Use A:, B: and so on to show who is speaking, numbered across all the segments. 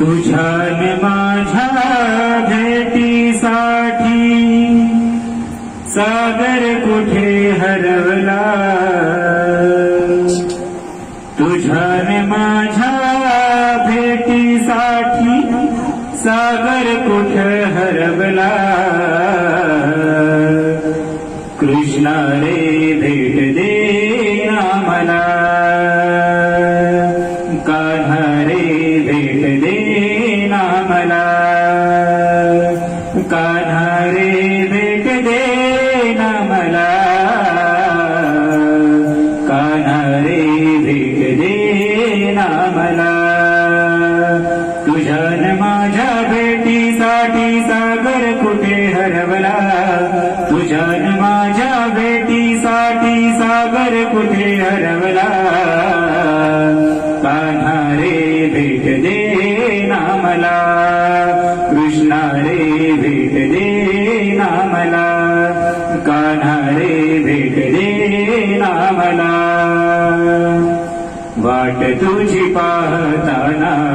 A: तुझ्यान माझ्या भेटीसाठी सागर कुठे हरवला? तुझ्यान माझ्या भेटीसाठी सागर कुठे हरवला? कृष्णा रे कान्हा रे भेट दे ना मला. कान्हा रे भेट दे ना मला. तुझ्यान माझ्या भेटीसाठी सागर कुठे हरवला? तुझ्यान माझ्या भेटीसाठी सागर कुठे हरवला? कान्हा रे भेट दे ना मला. कान्हा भेट दे मला वाट तुझी पाहताना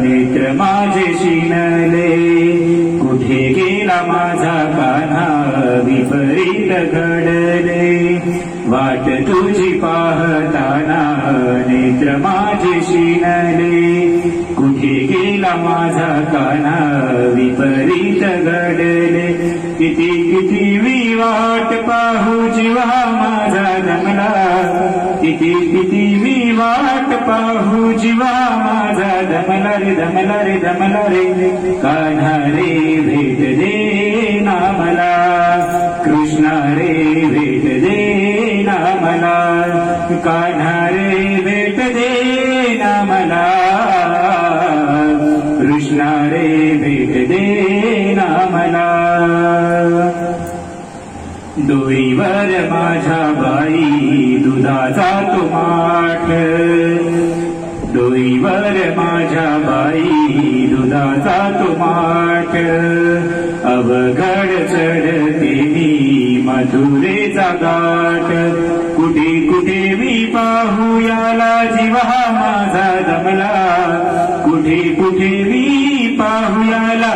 A: नेत्र माझे शिनले. कुठे गेला माझा कान्हा? विपरीत घडले. वाट तुझी पाहताना नेत्र माझे शिनले. कुठे गेला माझा कान्हा? विपरीत वाट पाहू जीवा माझा दमला रे दमला रे दमला रे कान्हा रे भेट दे नामला कृष्णा रे भेट दे नामला कान्हा रे भेट दे नामला डोईवर माझ्या बाई दुधाचा तो माठ. डोईवर माझ्या बाई दुधाचा तो माठ. अवघड चढते मी मधुरेचा गाठ. कुठे कुठे मी पाहू याला जीवा माझा दमला. कुठे कुठे मी पाहुयाला.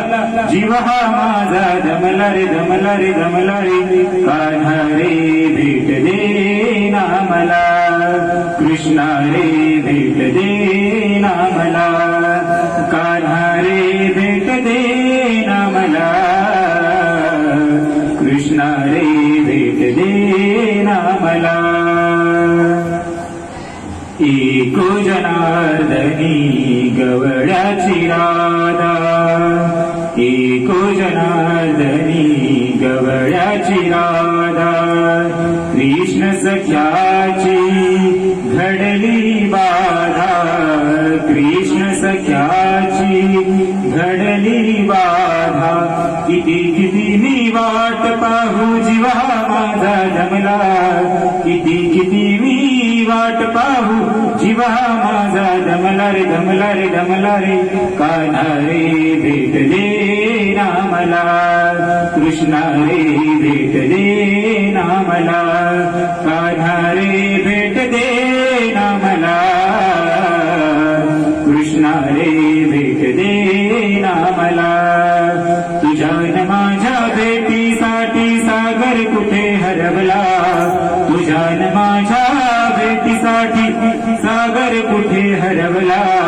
A: जीवा माझा जमला रे जमला रे जमला रे कान्हा रे भेट दे ना मला कृष्णा रे भेट दे ना मला कान्हा रे भेट दे ना मला कृष्णा रे भेट दे ना मला एको जनार्दनी गवळ्याची रा गवळ्याची राधा कृष्ण सख्याची घडली बाधा कृष्ण सख्याची घडली बाधा. किती किती मी वाट पाहू जीवा माझा जमला किती किती मी वाट पाहू जीवा माझा दमला रे दमला रे दमला रे. काना रे भेटले ना मला कृष्णा रे भेट दे ना मला कान्हा रे भेट दे ना मला कृष्णा रे भेट दे ना मला तुझ्यान माझ्या भेटीसाठी सागर कुठे हरवला? तुझ्यान माझ्या भेटीसाठी सागर कुठे हरवला?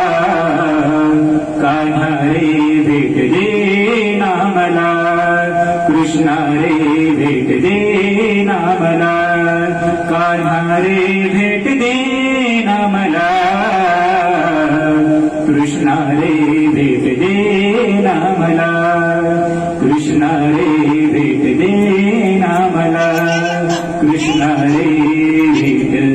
A: देना मला कान्हारे भेट देना मला कृष्णा रे भेट देना मला कृष्णा रे भेट देना मला कृष्णा रे भेट